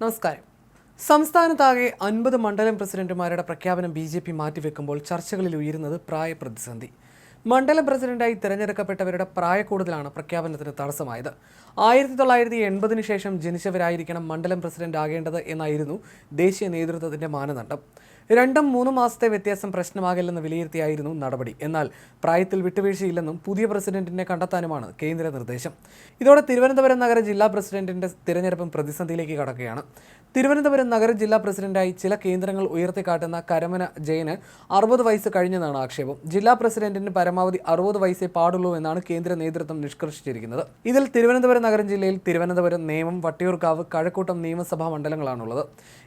നമസ്കാരം. സംസ്ഥാനത്താകെ അൻപത് മണ്ഡലം പ്രസിഡന്റുമാരുടെ പ്രഖ്യാപനം ബി ജെ പി മാറ്റിവെക്കുമ്പോൾ ചർച്ചകളിൽ ഉയരുന്നത് പ്രായപ്രതിസന്ധി. മണ്ഡലം പ്രസിഡന്റായി തിരഞ്ഞെടുക്കപ്പെട്ടവരുടെ പ്രായക്കൂടുതലാണ് പ്രഖ്യാപനത്തിന് തടസ്സമായത്. ആയിരത്തി തൊള്ളായിരത്തി എൺപതിനു ശേഷം ജനിച്ചവരായിരിക്കണം മണ്ഡലം പ്രസിഡന്റ് ആകേണ്ടത് എന്നായിരുന്നു ദേശീയ നേതൃത്വത്തിന്റെ മാനദണ്ഡം. രണ്ടും മൂന്നും മാസത്തെ വ്യത്യാസം പ്രശ്നമാകില്ലെന്ന് വിലയിരുത്തിയായിരുന്നു നടപടി. എന്നാൽ പ്രായത്തിൽ വിട്ടുവീഴ്ചയില്ലെന്നും പുതിയ പ്രസിഡന്റിനെ കണ്ടെത്താനുമാണ് കേന്ദ്ര നിർദ്ദേശം. ഇതോടെ തിരുവനന്തപുരം നഗര ജില്ലാ പ്രസിഡന്റിന്റെ തിരഞ്ഞെടുപ്പും പ്രതിസന്ധിയിലേക്ക് കടക്കുകയാണ്. തിരുവനന്തപുരം നഗര ജില്ലാ പ്രസിഡന്റായി ചില കേന്ദ്രങ്ങൾ ഉയർത്തിക്കാട്ടുന്ന കരമന ജയന് അറുപത് വയസ്സ് കഴിഞ്ഞതാണ് ആക്ഷേപം. ജില്ലാ പ്രസിഡന്റിന് പരമാവധി അറുപത് വയസ്സേ പാടുള്ളൂ എന്നാണ് കേന്ദ്ര നേതൃത്വം നിഷ്കർഷിച്ചിരിക്കുന്നത്. ഇതിൽ തിരുവനന്തപുരം നഗരം ജില്ലയിൽ തിരുവനന്തപുരം നേമം വട്ടിയൂർക്കാവ് കഴക്കൂട്ടം നിയമസഭാ മണ്ഡലങ്ങളാണുള്ളത്.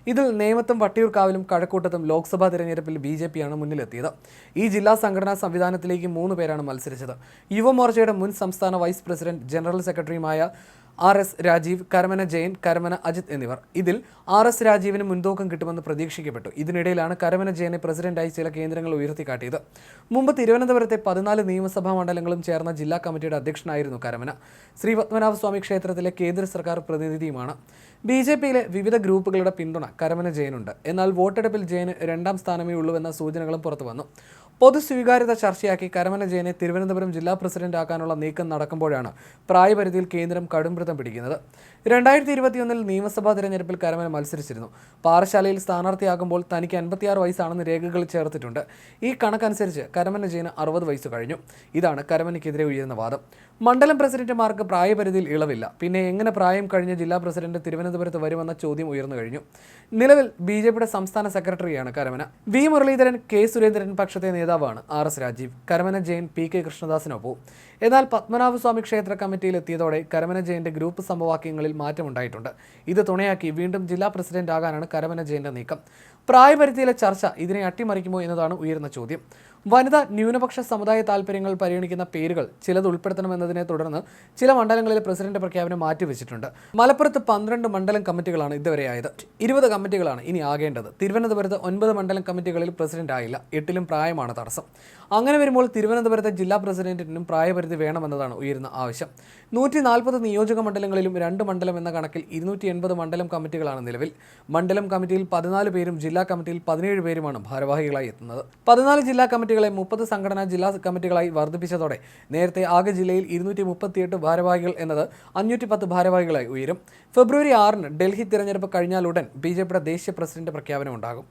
ഇതിൽ നേമത്തും വട്ടിയൂർക്കാവിലും കഴക്കൂട്ടത്തും ലോക്സഭാ തെരഞ്ഞെടുപ്പിൽ ബി ജെ പിയാണ് മുന്നിലെത്തിയത്. ഈ ജില്ലാ സംഘടനാ സംവിധാനത്തിലേക്ക് മൂന്ന് പേരാണ് മത്സരിച്ചത്. യുവമോർച്ചയുടെ മുൻ സംസ്ഥാന വൈസ് പ്രസിഡന്റ് ജനറൽ സെക്രട്ടറിയുമായ ആർ എസ് രാജീവ് കരമന ജയൻ കരമന അജിത് എന്നിവർ. ഇതിൽ ആർ എസ് രാജീവിന് മുൻതൂക്കം കിട്ടുമെന്ന് പ്രതീക്ഷിക്കപ്പെട്ടു. ഇതിനിടയിലാണ് കരമന ജയനെ പ്രസിഡന്റായി ചില കേന്ദ്രങ്ങൾ ഉയർത്തിക്കാട്ടിയത്. മുമ്പ് തിരുവനന്തപുരത്തെ പതിനാല് നിയമസഭാ മണ്ഡലങ്ങളും ചേർന്ന ജില്ലാ കമ്മിറ്റിയുടെ അധ്യക്ഷനായിരുന്നു കരമന. ശ്രീ പത്മനാഭസ്വാമി ക്ഷേത്രത്തിലെ കേന്ദ്ര സർക്കാർ പ്രതിനിധിയുമാണ്. ബി ജെ പിയിലെ വിവിധ ഗ്രൂപ്പുകളുടെ പിന്തുണ കരമന ജയനുണ്ട്. എന്നാൽ വോട്ടെടുപ്പിൽ ജയന് രണ്ടാം സ്ഥാനമേ ഉള്ളൂവെന്ന സൂചനകളും പുറത്തു വന്നു. പൊതു സ്വീകാര്യത ചർച്ചയാക്കി കരമന ജയനെ തിരുവനന്തപുരം ജില്ലാ പ്രസിഡന്റ് ആക്കാനുള്ള നീക്കം നടക്കുമ്പോഴാണ് പ്രായപരിധിയിൽ കേന്ദ്രം കടുംപിടുത്തം പിടിക്കുന്നത്. രണ്ടായിരത്തി ഇരുപത്തിയൊന്നിൽ നിയമസഭാ തിരഞ്ഞെടുപ്പിൽ കരമന മത്സരിച്ചിരുന്നു. പാറശാലയിൽ സ്ഥാനാർത്ഥിയാകുമ്പോൾ തനിക്ക് അൻപത്തിയാറ് വയസ്സാണെന്ന് രേഖകൾ ചേർത്തിട്ടുണ്ട്. ഈ കണക്കനുസരിച്ച് കരമന ജയന് അറുപത് വയസ്സ് കഴിഞ്ഞു. ഇതാണ് കരമനയ്ക്കെതിരെ ഉയരുന്ന വാദം. മണ്ഡലം പ്രസിഡന്റുമാർക്ക് പ്രായപരിധിയിൽ ഇളവില്ല. പിന്നെ എങ്ങനെ പ്രായം കഴിഞ്ഞ ജില്ലാ പ്രസിഡന്റ് തിരുവനന്തപുരത്ത് വരുമെന്ന ചോദ്യം ഉയർന്നു കഴിഞ്ഞു. നിലവിൽ ബി ജെ പിയുടെ സംസ്ഥാന സെക്രട്ടറിയാണ് കരമന. വി മുരളീധരൻ കെ സുരേന്ദ്രൻ പക്ഷത്തെ നേതാവാണ് R S Rajeev. Karamana Jayan P K കൃഷ്ണദാസിനൊപ്പം എന്നാൽ പത്മനാഭസ്വാമി ക്ഷേത്ര കമ്മിറ്റിയിൽ എത്തിയതോടെ കരമന ജയന്റെ ഗ്രൂപ്പ് സമവാക്യങ്ങളിൽ മാറ്റമുണ്ടായിട്ടുണ്ട് ഇത് തുണയാക്കി വീണ്ടും ജില്ലാ പ്രസിഡന്റ് ആകാനാണ് കരമന ജയന്റെ നീക്കം. പ്രായപരിധിയിലെ ചർച്ച ഇതിനെ അട്ടിമറിക്കുമോ എന്നതാണ് ഉയർന്ന ചോദ്യം. വനിതാ ന്യൂനപക്ഷ സമുദായ താൽപ്പര്യങ്ങൾ പരിഗണിക്കുന്ന പേരുകൾ ചിലത് ഉൾപ്പെടുത്തണമെന്നതിനെ തുടർന്ന് ചില മണ്ഡലങ്ങളിലെ പ്രസിഡന്റ് പ്രഖ്യാപനം മാറ്റിവെച്ചിട്ടുണ്ട്. മലപ്പുറത്ത് പന്ത്രണ്ട് മണ്ഡലം കമ്മിറ്റികളാണ് ഇതുവരെ ആയത്. ഇരുപത് കമ്മിറ്റികളാണ് ഇനി ആകേണ്ടത്. തിരുവനന്തപുരത്ത് ഒൻപത് മണ്ഡലം കമ്മിറ്റികളിൽ പ്രസിഡന്റ് ആയില്ല. എട്ടിലും പ്രായമാണ് തടസ്സം. അങ്ങനെ വരുമ്പോൾ തിരുവനന്തപുരത്തെ ജില്ലാ പ്രസിഡന്റിനും പ്രായപരിധി വേണമെന്നതാണ് ഉയരുന്ന ആവശ്യം. നൂറ്റി നാൽപ്പത് നിയോജക മണ്ഡലങ്ങളിലും രണ്ട് മണ്ഡലം എന്ന കണക്കിൽ ഇരുന്നൂറ്റി എൺപത് മണ്ഡലം കമ്മിറ്റികളാണ് നിലവിൽ. മണ്ഡലം കമ്മിറ്റിയിൽ പതിനാല് പേരും ജില്ലാ കമ്മിറ്റിയിൽ പതിനേഴ് പേരുമാണ് ഭാരവാഹികളായി എത്തുന്നത്. പതിനാല് ജില്ലാ കമ്മിറ്റികളെ മുപ്പത് സംഘടനാ ജില്ലാ കമ്മിറ്റികളായി വർദ്ധിപ്പിച്ചതോടെ നേരത്തെ ആകെ ജില്ലയിൽ ഇരുന്നൂറ്റി മുപ്പത്തിയെട്ട് ഭാരവാഹികൾ എന്നത് അഞ്ഞൂറ്റി പത്ത് ഭാരവാഹികളായി ഉയരും. ഫെബ്രുവരി ആറിന് ഡൽഹി തിരഞ്ഞെടുപ്പ് കഴിഞ്ഞാലുടൻ ബി ജെ പിയുടെ ദേശീയ പ്രസിഡന്റ് പ്രഖ്യാപനം ഉണ്ടാകും